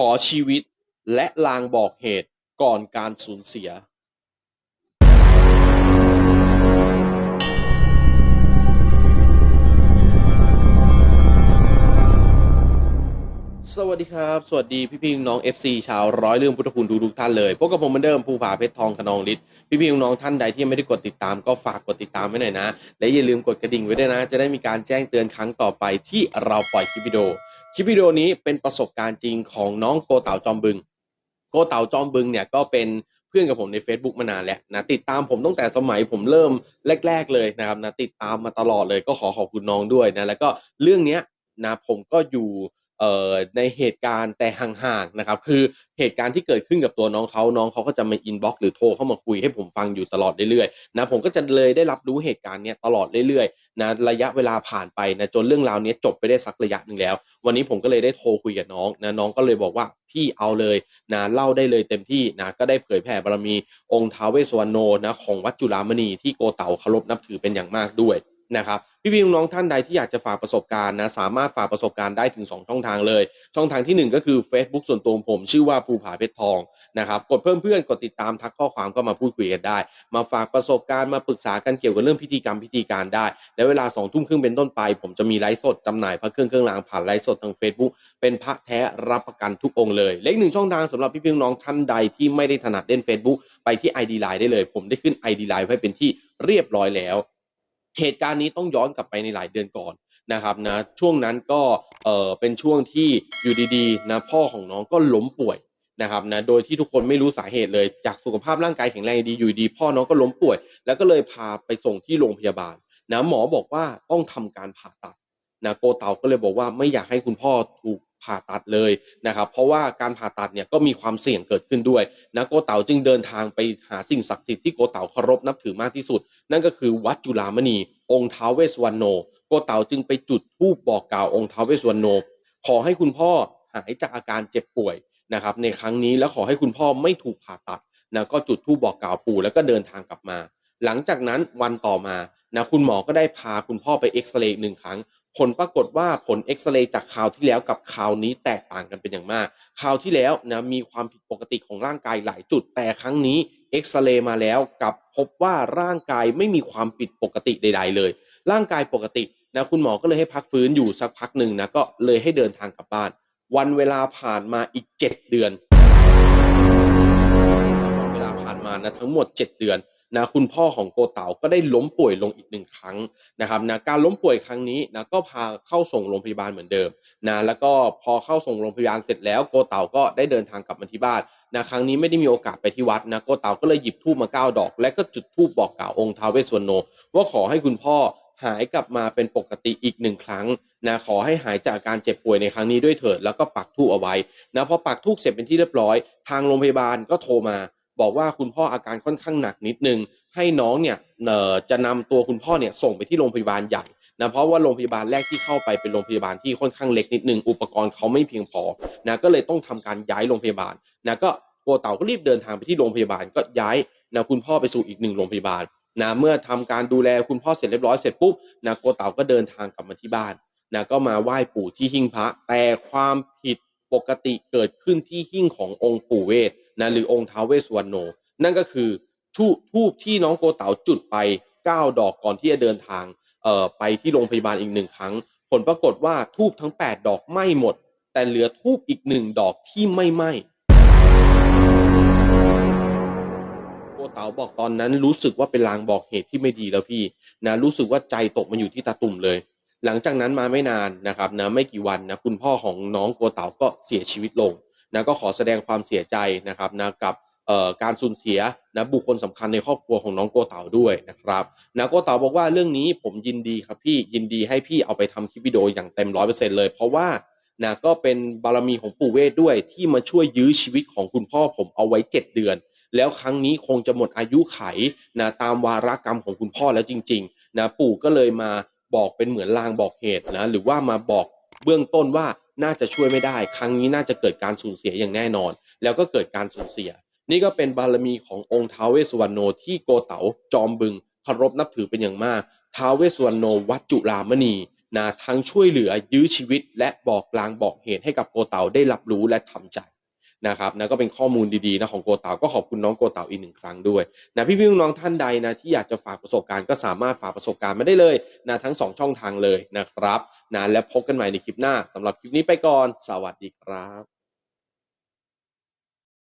ขอชีวิตและลางบอกเหตุก่อนการสูญเสียสวัสดีครับ สวัสดีพี่พี่น้อง FC ชาวร้อยเรื่องพุทธคุณทุกทุกท่านเลยพบกับผมเหมือนเดิมภูผาเพชรทองขนองฤทธิ์พี่พี่น้องท่านใดที่ยังไม่ได้กดติดตามก็ฝากกดติดตามไว้หน่อยนะ และอย่าลืมกดกระดิ่งไว้ด้วยนะ จะได้มีการแจ้งเตือนครั้งต่อไปที่เราปล่อยคลิปวิดีโอ คลิปวิดีโอนี้เป็นประสบการณ์จริงของน้องโกเต่าจอมบึง โกเต่าจอมบึงเนี่ยก็เป็นเพื่อนกับผมใน Facebook มานานแล้วนะติดตามผมตั้งแต่สมัยผมเริ่มแรก ๆเลยนะครับนะติดตามมาตลอดเลยก็ขอขอบคุณน้องด้วยนะแล้วก็เรื่องเนี้ยนะผมก็อยู่ เอ่อในเหตุการณ์แต่ห่างๆนะครับ คือเหตุการณ์ที่เกิดขึ้นกับตัวน้องเขาน้องเขาก็จะมาอินบ็อกซ์หรือโทรเข้ามาคุยให้ผมฟังอยู่ตลอดเรื่อยๆนะผมก็จะเลยได้รับรู้เหตุการณ์เนี้ยตลอดเรื่อยๆนะระยะเวลาผ่านไปนะจนเรื่องราวเนี้ยจบไปได้สักระยะหนึ่งแล้ว วันนี้ผมก็เลยได้โทรคุยกับน้องนะน้องก็เลยบอกว่าพี่เอาเลยนะเล่าได้เลยเต็มที่นะก็ได้เผยแผ่บารมีองค์ท้าวเวสสวรรณโนนะของวัดจุฬามณีที่โกเต่าเคารพนับถือเป็นอย่างมากด้วย นะครับพี่พี่น้องๆท่านใดที่อยากจะฝากประสบการณ์นะสามารถฝากประสบการณ์ได้ถึง 2 ช่องทางเลย ช่องทางทีหนึ่1 ก็คือ Facebook ส่วนตัวผม ชื่อว่าภูผาเพชรทองนะครับกดเพิ่มเพื่อนกดติดตามทักข้อความก็มาพูดคุยกันได้ มาฝากประสบการณ์มาปรึกษากันเกี่ยวกับเรื่องพิธีกรรมพิธีการได้ และเวลาสองทุ่มครึ่งเป็นต้นไป ผมจะมีไลฟ์สดจำหน่ายพระเครื่องเครื่องรางผ่านไลฟ์สดทาง Facebook เป็นพระแท้รับประกันทุกองค์เลยเล็กหนึ่งช่องทางสำหรับพี่พี่น้องท่านใดที่ไม่ได้ถนัดเล่น Facebook ไปที่ ID Line ได้เลย ผมได้ขึ้น ID Line ไว้เป็นที่เรียบร้อยแล้ว เหตุการณ์นี้ต้องย้อนกลับไปในหลายเดือนก่อนนะครับนะช่วงนั้นก็เออเป็นช่วงที่อยู่ดีๆนะพ่อของน้องก็ล้มป่วยนะครับนะโดยที่ทุกคนไม่รู้สาเหตุเลยจากสุขภาพร่างกายแข็งแรงดีอยู่ดีพ่อน้องก็ล้มป่วย แล้วก็เลยพาไปส่งที่โรงพยาบาลนะหมอบอกว่าต้องทำการผ่าตัดนะโกเตาก็เลยบอกว่าไม่อยากให้คุณพ่อถูก ผ่าตัดเลยนะครับ เพราะว่าการผ่าตัดเนี่ยก็มีความเสี่ยงเกิดขึ้นด้วยนะโกเตาจึงเดินทางไปหาสิ่งศักดิ์สิทธิ์ที่โกเตาเคารพนับถือมากที่สุด นั่นก็คือวัดจุฬามณี องค์ท้าวเวสวรรณโนโกเต๋าจึงไปจุดธูปบอกกล่าวองค์ท้าวเวสวรรณโน ขอให้คุณพ่อหายจากอาการเจ็บป่วยนะครับในครั้งนี้แล้วขอให้คุณพ่อไม่ถูกผ่าตัดนะก็จุดธูปบอกกล่าวปู่แล้วก็เดินทางกลับมา หลังจากนั้นวันต่อมานะคุณหมอก็ได้พาคุณพ่อไปเอ็กซเรย์หนึ่งครั้ง ผลปรากฏว่าผลเอ็กซเรย์จากคราวที่แล้วกับคราวนี้แตกต่างกันเป็นอย่างมากคราวที่แล้วนะมีความผิดปกติของร่างกายหลายจุด แต่ครั้งนี้เอ็กซเรย์มาแล้วกับพบว่าร่างกายไม่มีความผิดปกติใด ๆ เลย ร่างกายปกตินะคุณหมอก็เลยให้พักฟื้นอยู่สักพักหนึ่งนะก็เลยให้เดินทางกลับบ้าน วันเวลาผ่านมาอีกเจ็ดเดือน เวลาผ่านมานะทั้งหมด 7 เดือน นะคุณพ่อของโกเต๋าก็ได้ล้มป่วยลงอีกหนึ่งครั้งนะครับนะการล้มป่วยครั้งนี้นะก็พาเข้าส่งโรงพยาบาลเหมือนเดิมนะแล้วก็พอเข้าส่งโรงพยาบาลเสร็จแล้วโกเต๋าก็ได้เดินทางกลับมาที่บ้านนะครั้งนี้ไม่ได้มีโอกาสไปที่วัดนะโกเต๋าก็เลยหยิบธูปมาเก้าดอก และก็จุดธูปบอกกล่าวองค์ท้าวเวสสวรโน ว่าขอให้คุณพ่อหายกลับมาเป็นปกติอีกหนึ่งครั้งนะขอให้หายจากอาการเจ็บป่วยในครั้งนี้ด้วยเถิดแล้วก็ปักธูปเอาไว้นะพอปักธูปเสร็จเป็นที่เรียบร้อย ทางโรงพยาบาลก็โทรมา บอกว่าคุณพ่ออาการค่อนข้างหนักนิดนึง ให้น้องเนี่ยเอ่อจะนำตัวคุณพ่อเนี่ยส่งไปที่โรงพยาบาลใหญ่นะเพราะว่าโรงพยาบาลแรกที่เข้าไปเป็นโรงพยาบาลที่ค่อนข้างเล็กนิดนึงอุปกรณ์เขาไม่เพียงพอนะก็เลยต้องทำการย้ายโรงพยาบาลนะก็โกเต่าก็รีบเดินทางไปที่โรงพยาบาลก็ย้ายนะคุณพ่อไปสู่อีกหนึ่งโรงพยาบาลนะเมื่อทำการดูแลคุณพ่อเสร็จเรียบร้อยเสร็จปุ๊บนะโกเต่าก็เดินทางกลับมาที่บ้านนะก็มาไหว้ปู่ที่หิ้งพระ แต่ความผิดปกติเกิดขึ้นที่หิ้งขององค์ปู่เวท นะหรือองค์ท้าวเวสวรรณโน นั่นก็คือทูทูบที่น้องโกเต๋าจุดไป 9 ดอกก่อนที่จะเดินทางเอ่อไปที่โรงพยาบาลอีกหนึ่งครั้ง ผลปรากฏว่าทูบทั้ง 8 ดอกไหม้หมด แต่เหลือทูบอีกหนึ่งดอกที่ไม่ไหม้โกเต๋าบอกตอนนั้นรู้สึกว่าเป็นลางบอกเหตุที่ไม่ดีแล้วพี่นะรู้สึกว่าใจตกมาอยู่ที่ตาตุ่มเลย หลังจากนั้นมาไม่นานนะครับนะไม่กี่วันนะคุณพ่อของน้องโกเต๋าก็เสียชีวิตลง นะก็ขอแสดงความเสียใจนะครับนะกับการสูญเสียนะบุคคลสำคัญในครอบครัวของน้องโกเต๋าด้วยนะครับนะโกเต๋าบอกว่าเรื่องนี้ผมยินดีครับพี่ยินดีให้พี่เอาไปทำคลิปวิดีโออย่างเต็มร้อยเปอร์เซ็นต์เลย เพราะว่านะก็เป็นบารมีของปู่เวทด้วยที่มาช่วยยื้อชีวิตของคุณพ่อผมเอาไว้เจ็ดเดือน แล้วครั้งนี้คงจะหมดอายุไขนะตามวาระกรรมของคุณพ่อแล้วจริงๆนะปู่ก็เลยมาบอกเป็นเหมือนลางบอกเหตุนะหรือว่ามาบอก เบื้องต้นว่าน่าจะช่วยไม่ได้ ครั้งนี้น่าจะเกิดการสูญเสียอย่างแน่นอน แล้วก็เกิดการสูญเสีย นี่ก็เป็นบารมีขององค์ท้าวเวสสุวรรณโนที่โกเต๋าจอมบึงเคารพนับถือเป็นอย่างมากท้าวเวสสุวรรณโนวัดจุฬามณีนะทั้งช่วยเหลือยื้อชีวิต และบอกลางบอกเหตุให้กับโกเต๋าได้รับรู้และทำใจ นะครับนะก็เป็นข้อมูลดีๆนะของโกเตาก็ขอบคุณน้องโกเตาอีกหนึ่งครั้งด้วยนะพี่พี่น้องท่านใดนะที่อยากจะฝากประสบการณ์ก็สามารถฝากประสบการณ์มาได้เลยนะทั้งสองช่องทางเลยนะครับนะและพบกันใหม่ในคลิปหน้าสำหรับคลิปนี้ไปก่อน สวัสดีครับ